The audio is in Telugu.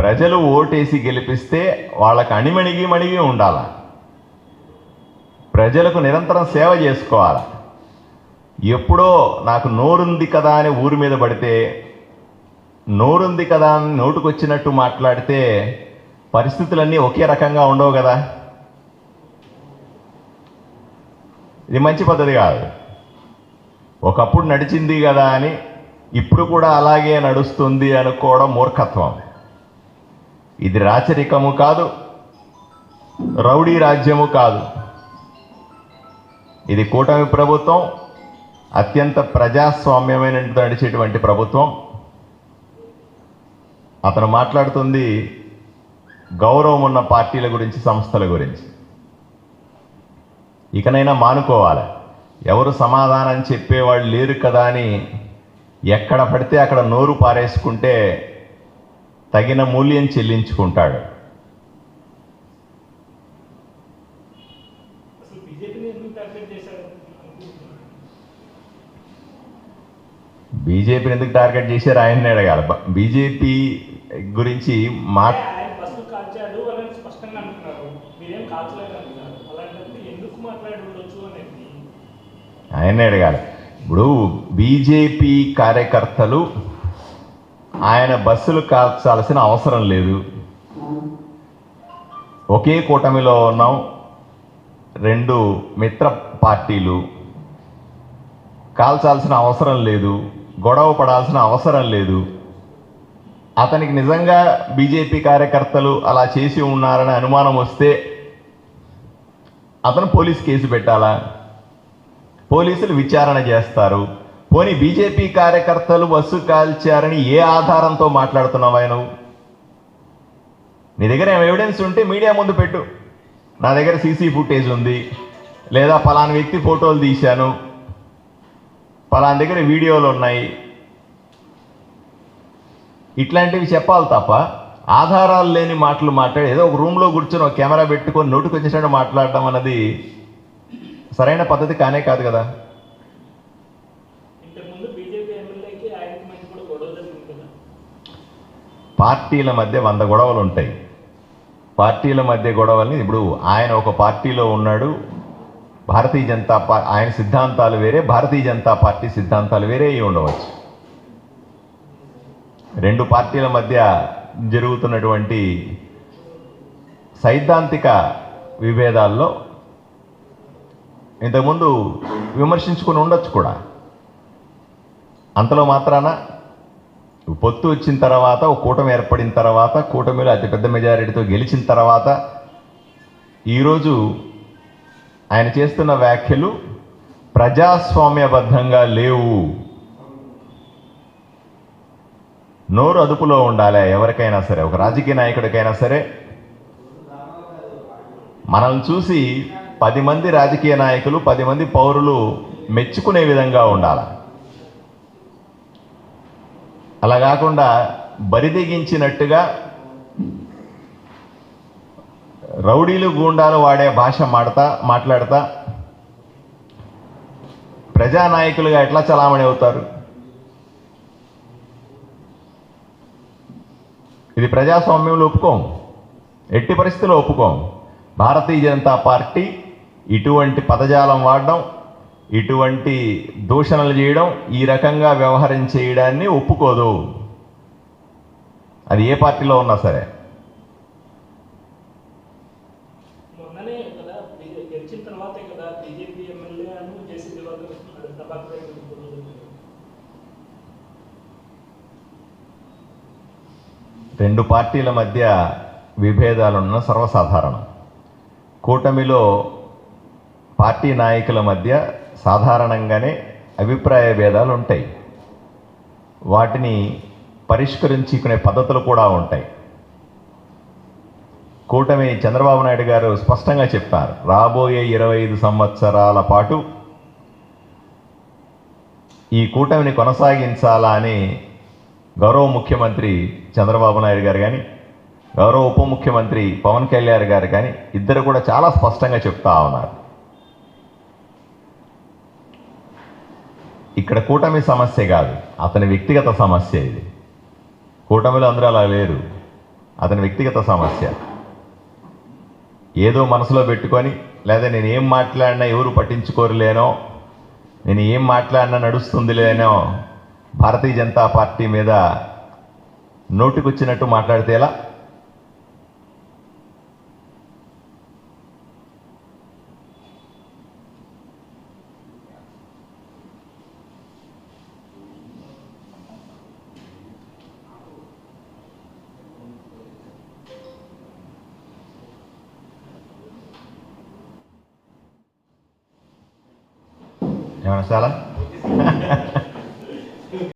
ప్రజలు ఓటేసి గెలిపిస్తే వాళ్ళకి అణిమణిగి మణిగి ఉండాల. ప్రజలకు నిరంతరం సేవ చేసుకోవాలి. ఎప్పుడో నాకు నోరుంది కదా అని ఊరి మీద పడితే నోరుంది కదా అని నోటుకొచ్చినట్టు మాట్లాడితే పరిస్థితులన్నీ ఒకే రకంగా ఉండవు కదా. ఇది మంచి పద్ధతి కాదు. ఒకప్పుడు నడిచింది కదా అని ఇప్పుడు కూడా అలాగే నడుస్తుంది అనుకోవడం మూర్ఖత్వం. ఇది రాచరికము కాదు రౌడీ రాజ్యము కాదు. ఇది కూటమి ప్రభుత్వం అత్యంత ప్రజాస్వామ్యమైన నడిచేటువంటి ప్రభుత్వం. అతను మాట్లాడుతుంది గౌరవం ఉన్న పార్టీల గురించి సంస్థల గురించి. ఇకనైనా మానుకోవాలి. ఎవరు సమాధానం చెప్పేవాళ్ళు లేరు కదా అని ఎక్కడ పడితే అక్కడ నోరు పారేసుకుంటే తగిన మూల్యం చెల్లించుకుంటాడు. బీజేపీని ఎందుకు టార్గెట్ చేశారు? ఆయన్ని అడగాలి. బీజేపీ గురించి మా ఆయన్నే అడగాలి. ఇప్పుడు బీజేపీ కార్యకర్తలు ఆయన బస్సులు కాల్చాల్సిన అవసరం లేదు. ఒకే కూటమిలో ఉన్నాం. రెండు మిత్ర పార్టీలు. కాల్చాల్సిన అవసరం లేదు. గొడవ పడాల్సిన అవసరం లేదు. అతనికి నిజంగా బీజేపీ కార్యకర్తలు అలా చేసి ఉన్నారని అనుమానం వస్తే అతను పోలీస్ కేసు పెట్టాలా? పోలీసులు విచారణ చేస్తారు. పోనీ బీజేపీ కార్యకర్తలు బస్సు కాల్చారని ఏ ఆధారంతో మాట్లాడుతున్నావు ఆయన? నీ దగ్గర ఎవిడెన్స్ ఉంటే మీడియా ముందు పెట్టు. నా దగ్గర సీసీ ఫుటేజ్ ఉంది. లేదా పలానా వ్యక్తి ఫోటోలు తీశాను. పలానా దగ్గర వీడియోలు ఉన్నాయి. ఇట్లాంటివి చెప్పాలి తప్ప ఆధారాలు లేని మాటలు మాట్లాడి ఏదో ఒక రూమ్లో కూర్చొని ఒక కెమెరా పెట్టుకొని నోటుకు వచ్చేసినట్టు మాట్లాడటం అన్నది సరైన పద్ధతి కానే కాదు కదా ఇంతకుముందు బీజేపీ ఎమ్మెల్యేకి ఆయనకి మధ్య కూడా గొడవ జరిగింది కదా పార్టీల మధ్య వంద గొడవలు ఉంటాయి. పార్టీల మధ్య గొడవల్ని ఇప్పుడు ఆయన ఒక పార్టీలో ఉన్నాడు భారతీయ జనతా పార్టీ ఆయన సిద్ధాంతాలు వేరే భారతీయ జనతా పార్టీ సిద్ధాంతాలు వేరే అయి ఉండవచ్చు. రెండు పార్టీల మధ్య జరుగుతున్నటువంటి సైద్ధాంతిక విభేదాల్లో ఇంతకుముందు విమర్శించుకుని ఉండొచ్చు కూడా. అంతలో మాత్రాన పొత్తు వచ్చిన తర్వాత ఒక కూటమి ఏర్పడిన తర్వాత కూటమిలో అతిపెద్ద మెజారిటీతో గెలిచిన తర్వాత ఈరోజు ఆయన చేస్తున్న వ్యాఖ్యలు ప్రజాస్వామ్యబద్ధంగా లేవు. నోరు అదుపులో ఉండాలి ఎవరికైనా సరే ఒక రాజకీయ నాయకుడికైనా సరే. మనల్ని చూసి పది మంది రాజకీయ నాయకులు పది మంది పౌరులు మెచ్చుకునే విధంగా ఉండాలి? అలా కాకుండా బరిదిగించినట్టుగా రౌడీలు గూండాలు వాడే భాష మాడతా మాట్లాడతా ప్రజానాయకులుగా ఎట్లా చలామణి అవుతారు? ఇది ప్రజాస్వామ్యంలో ఒప్పుకోం. ఎట్టి పరిస్థితుల్లో ఒప్పుకోం. భారతీయ జనతా పార్టీ ఇటువంటి పదజాలం వాడడం ఇటువంటి దూషణలు చేయడం ఈ రకంగా వ్యవహారం చేయడాన్ని ఒప్పుకోదు. అది ఏ పార్టీలో ఉన్నా సరే. రెండు పార్టీల మధ్య విభేదాలున్న సర్వసాధారణం. కూటమిలో పార్టీ నాయకుల మధ్య సాధారణంగానే అభిప్రాయ భేదాలు ఉంటాయి. వాటిని పరిష్కరించుకునే పద్ధతులు కూడా ఉంటాయి. కూటమి చంద్రబాబు నాయుడు గారు స్పష్టంగా చెప్పారు. రాబోయే ఇరవై ఐదు సంవత్సరాల పాటు ఈ కూటమిని కొనసాగించాలా అని గౌరవ ముఖ్యమంత్రి చంద్రబాబు నాయుడు గారు కానీ గౌరవ ఉప ముఖ్యమంత్రి పవన్ కళ్యాణ్ గారు కానీ ఇద్దరు కూడా చాలా స్పష్టంగా చెప్తా ఉన్నారు. ఇక్కడ కూటమి సమస్య కాదు. అతని వ్యక్తిగత సమస్య ఇది. కూటమిలో అందరూ అలా లేరు. అతని వ్యక్తిగత సమస్య. ఏదో మనసులో పెట్టుకొని లేదా నేను ఏం మాట్లాడినా ఎవరు పట్టించుకోరులేనో నేను ఏం మాట్లాడినా నడుస్తుంది లేనో భారతీయ జనతా పార్టీ మీద నోటికొచ్చినట్టు మాట్లాడితే ఎలా? ఏమన్నా చాలా